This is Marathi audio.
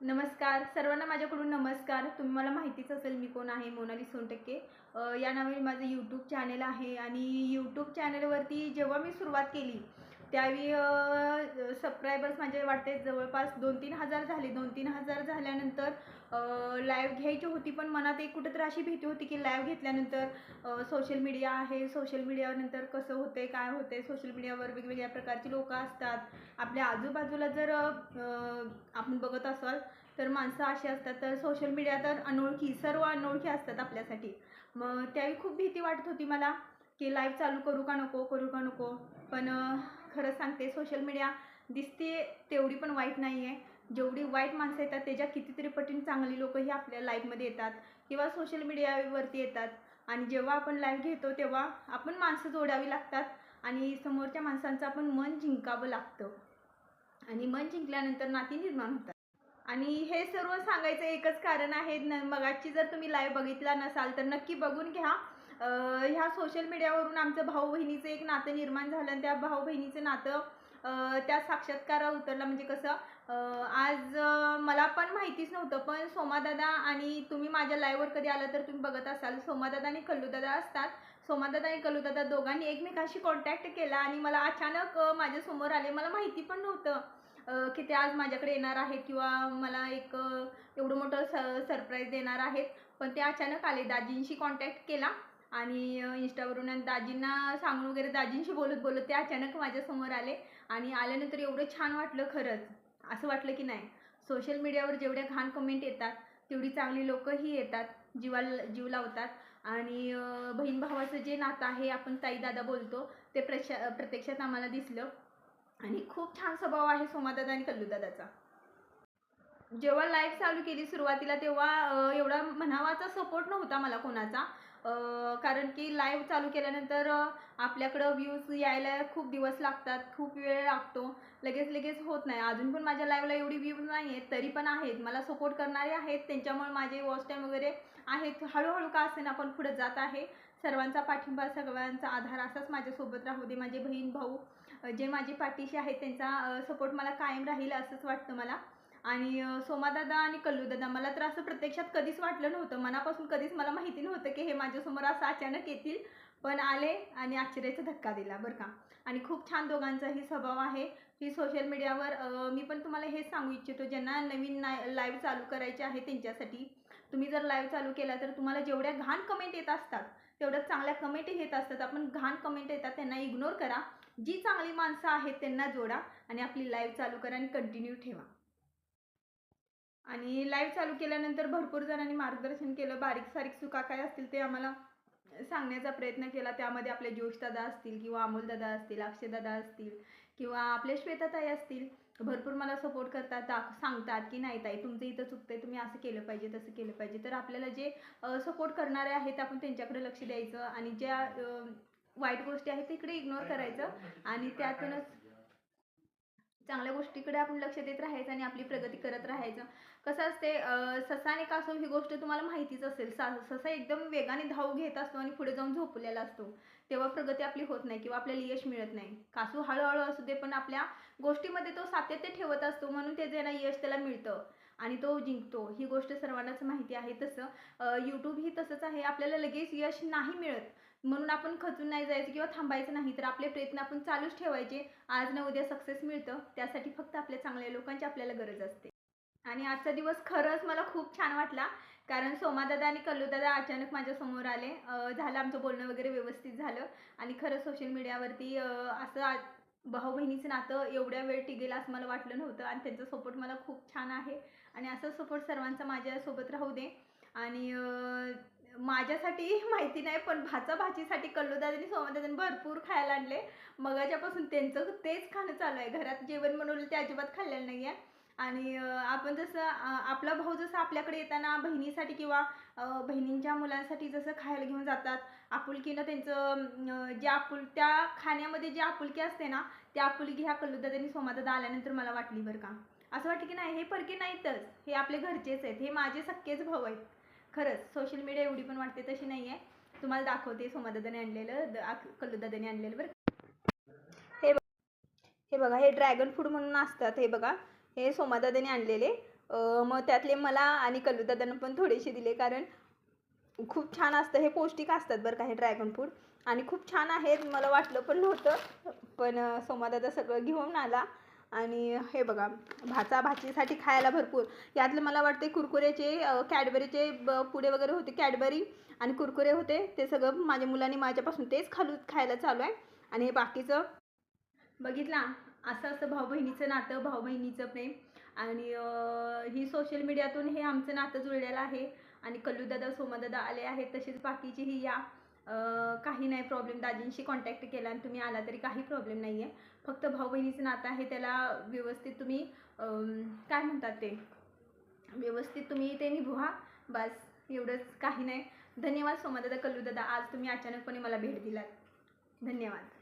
नमस्कार. सर्वांना माझ्याकडून नमस्कार. तुम्ही मला माहितीच असेल मी कोण आहे मोनाली सोनटक्के. या नावाने माझं यूट्यूब चॅनल आहे आणि यूट्यूब चॅनलवरती जेव्हा मी सुरुवात केली त्यावेळी सबस्क्रायबर्स माझे वाटते जवळपास दोन तीन हजार झाले. दोन तीन हजार झाल्यानंतर लाईव्ह घ्यायची होती पण मनात एक कुठंतरी अशी भीती होती की लाईव्ह घेतल्यानंतर सोशल मीडिया आहे. सोशल मीडियानंतर कसं होते काय होते सोशल मीडियावर वेगवेगळ्या प्रकारची लोकं असतात. आपल्या आजूबाजूला जर आपण बघत असाल तर माणसं अशी असतात. तर सोशल मीडिया तर अनोळखी सर्व अनोळखी असतात आपल्यासाठी. मग त्यावेळी खूप भीती वाटत होती मला की लाईव्ह चालू करू का नको? करू का नको? पण खरं सांगते सोशल मीडिया दिसते तेवढी पण वाईट नाही आहे जेवढी वाईट माणसं येतात त्याच्या कितीतरी पटीने चांगली लोक ही आपल्या लाईफमध्ये येतात किंवा सोशल मीडियावरती येतात. आणि जेव्हा आपण लाईव्ह घेतो तेव्हा आपण माणसं जोडावी लागतात आणि समोरच्या माणसांचं आपण मन जिंकावं लागतं. आणि मन जिंकल्यानंतर नाती निर्माण होतात. आणि हे सर्व सांगायचं एकच कारण आहे. न मगाची जर तुम्ही लाईव्ह बघितला नसाल तर नक्की बघून घ्या. ह्या सोशल मीडियावरून आमचं भाऊ बहिणीचं एक नातं निर्माण झालं आणि त्या भाऊ बहिणीचं नातं त्या साक्षात्कारा उतरला. म्हणजे कसं आज मला पण माहितीच नव्हतं पण सोमादादा आणि तुम्ही माझ्या लाईव्हवर कधी आला तर तुम्ही बघत असाल. सोमादादा आणि कल्लूदादा असतात. सोमादादा आणि कल्लूदादा दोघांनी एकमेकांशी कॉन्टॅक्ट केला आणि मला अचानक माझ्यासमोर आले. मला माहिती पण नव्हतं की ते आज माझ्याकडे येणार आहेत किंवा मला एक एवढं मोठं स सरप्राईज देणार आहेत. पण ते अचानक आले. दाजींशी कॉन्टॅक्ट केला. आणि इंस्टावरून आणि दाजींना सांगून वगैरे दाजींशी बोलत बोलत ते अचानक माझ्यासमोर आले आणि आल्यानंतर एवढं छान वाटलं खरंच. असं वाटलं की नाही. सोशल मीडियावर जेवढ्या घाण कमेंट येतात तेवढी चांगली लोकंही येतात जीवाला जीव लावतात. आणि बहीण भावाचं जे नातं आहे आपण ताई दादा बोलतो ते प्रशा प्रत्यक्षात आम्हाला दिसलं. आणि खूप छान स्वभाव आहे सोमादादा आणि कल्लूदादाचा जेव्हा लाईव्ह चालू केली सुरुवातीला तेव्हा एवढा म्हणावाचा सपोर्ट नव्हता मला कोणाचा. कारण की लाईव्ह चालू केल्यानंतर आपल्याकडं व्ह्यूज यायला खूप दिवस लागतात खूप वेळ लागतो. लगेच लगेच होत नाही. अजून पण माझ्या लाईव्हला एवढी व्ह्यूज नाही आहेत तरी पण आहेत. मला सपोर्ट करणारे आहेत. त्यांच्यामुळे माझे वॉच टाईम वगैरे आहेत. हळूहळू का असेन आपण पुढे जात आहे. सर्वांचा पाठिंबा सर्वांचा आधार असाच माझ्यासोबत राहू दे. माझे बहीण भाऊ जे माझे पाठीशी आहेत त्यांचा सपोर्ट मला कायम राहील असंच वाटतं मला. आणि सोमादादा आणि कल्लूदादा मला तर असं प्रत्यक्षात कधीच वाटलं नव्हतं. मनापासून कधीच मला माहिती नव्हतं की हे माझ्यासमोर असं अचानक येतील. पण आले आणि आश्चर्याचा धक्का दिला बरं का. आणि खूप छान दोघांचाही स्वभाव आहे. ही सोशल मीडियावर मी पण तुम्हाला हेच सांगू इच्छितो ज्यांना नवीन नाय लाईव्ह चालू करायचे आहे त्यांच्यासाठी तुम्ही जर लाईव्ह चालू केला तर तुम्हाला जेवढ्या घाण कमेंट येत असतात तेवढ्या चांगल्या कमेंट येत असतात. आपण घाण कमेंट येतात त्यांना इग्नोर करा. जी चांगली माणसं आहेत त्यांना जोडा आणि आपली लाईव्ह चालू करा आणि कंटिन्यू ठेवा. आणि लाईव्ह चालू केल्यानंतर भरपूर जणांनी मार्गदर्शन केलं. बारीक सारीक चुका काय असतील ते आम्हाला सांगण्याचा प्रयत्न केला. त्यामध्ये आपले जोशदादा असतील किंवा अमोलदादा असतील अक्षयदादा असतील किंवा आपले श्वेताताई असतील भरपूर मला सपोर्ट करतात दाख सांगतात की नाही ताई तुमचं इथं चुकतंय तुम्ही असं केलं पाहिजे तसं केलं पाहिजे. तर आपल्याला जे सपोर्ट करणारे आहेत आपण त्यांच्याकडे लक्ष द्यायचं आणि ज्या वाईट गोष्टी आहेत तिकडे इग्नोर करायचं आणि त्यातूनच चांगल्या गोष्टीकडे आपण लक्ष देत राहायचं आणि आपली प्रगती करत राहायचं. कसं असते ससा आणि कासव ही गोष्ट तुम्हाला माहितीच असेल. सा ससा एकदम वेगाने धाव घेत असतो आणि पुढे जाऊन झोपलेला असतो. तेव्हा प्रगती आपली होत नाही किंवा आपल्याला यश मिळत नाही. कासू हळूहळू असू दे पण आपल्या गोष्टीमध्ये तो सातत्य ठेवत असतो म्हणून ते ना यश त्याला मिळतं आणि तो जिंकतो. ही गोष्ट सर्वांनाच माहिती आहे तसं. यूट्यूब ही तसंच आहे. आपल्याला लगेच यश नाही मिळत. म्हणून आपण खचून नाही जायचं किंवा थांबायचं नाही तर आपले प्रयत्न आपण चालूच ठेवायचे. आज ना उद्या सक्सेस मिळतं. त्यासाठी फक्त आपल्या चांगल्या लोकांची आपल्याला गरज असते. आणि आजचा दिवस खरंच मला खूप छान वाटला कारण सोमादादा आणि कल्लूदादा अचानक माझ्यासमोर आले. झालं आमचं बोलणं वगैरे व्यवस्थित झालं. आणि खरं सोशल मीडियावरती असं भाऊ बहिणीचं नातं एवढ्या वेळ टिकेल असं मला वाटलं नव्हतं. आणि त्यांचा सपोर्ट मला खूप छान आहे. आणि असं सपोर्ट सर्वांचा माझ्यासोबत राहू दे. आणि माझ्यासाठी माहिती नाही पण भाचा भाचीसाठी कल्लूदादानी सोमादादांनी भरपूर खायला आणले. मगाच्यापासून त्यांचं तेच खाणं चालू आहे. घरात जेवण बनवलं ते अजिबात खाल्लेलं नाही आहे. आणि आपण जसं आपला भाऊ जसं आपल्याकडे येताना बहिणीसाठी किंवा बहिणींच्या मुलांसाठी जसं खायला घेऊन जातात आपुलकीनं त्यांचं जे आपुल त्या खाण्यामध्ये जी आपुलकी असते ना त्या आपुलकी ह्या कल्लूदादांनी सोमादादा आल्यानंतर मला वाटली बरं का. असं वाटलं की नाही हे परके नाहीतच. हे आपले घरचेच आहेत. हे माझे सक्केच भाऊ आहेत. खरंच सोशल मीडिया एवढी पण वाटते तशी नाही आहे तुम्हाला दाखवते सोमादादाने आणलेलं द- कल्लूदादाने आणलेलं बरं हे हे बघा हे ड्रॅगन फ्रूट म्हणून असतात हे बघा. हे सोमादादाने आणलेले. मग त्यातले मला आणि कल्लूदादांना पण थोडेसे दिले कारण खूप छान असतं हे पौष्टिक असतात बरं का हे ड्रॅगन फ्रूट आणि खूप छान आहेत मला वाटलं पण नव्हतं. पण सोमादादा सगळं घेऊन आला. आणि हे बघा भाचा भाचीसाठी खायला भरपूर. यातलं मला वाटते कुरकुरेचे कॅडबरीचे ब पुडे वगैरे होते कॅडबरी आणि कुरकुरे होते ते सगळं माझ्या मुलांनी माझ्यापासून तेच खालू खायला चालू आहे. आणि हे बाकीचं बघितला? असं असं भाऊ बहिणीचं नातं भाऊ बहिणीचं प्रेम. आणि ही सोशल मीडियातून हे आमचं नातं जुळलेलं आहे. आणि कल्लूदादा सोमादादा आले आहेत तसेच बाकीचेही या. काही नाही प्रॉब्लेम दाजींशी कॉन्टॅक्ट केला आणि तुम्ही आला तरी काही प्रॉब्लेम नाही आहे फक्त भाऊ बहिणीचं नातं आहे त्याला व्यवस्थित तुम्ही काय म्हणतात ते? व्यवस्थित तुम्ही ते निभवा. बस एवढंच काही नाही. धन्यवाद सोमादादा कल्लूदादा आज तुम्ही अचानकपणे मला भेट दिलात. धन्यवाद.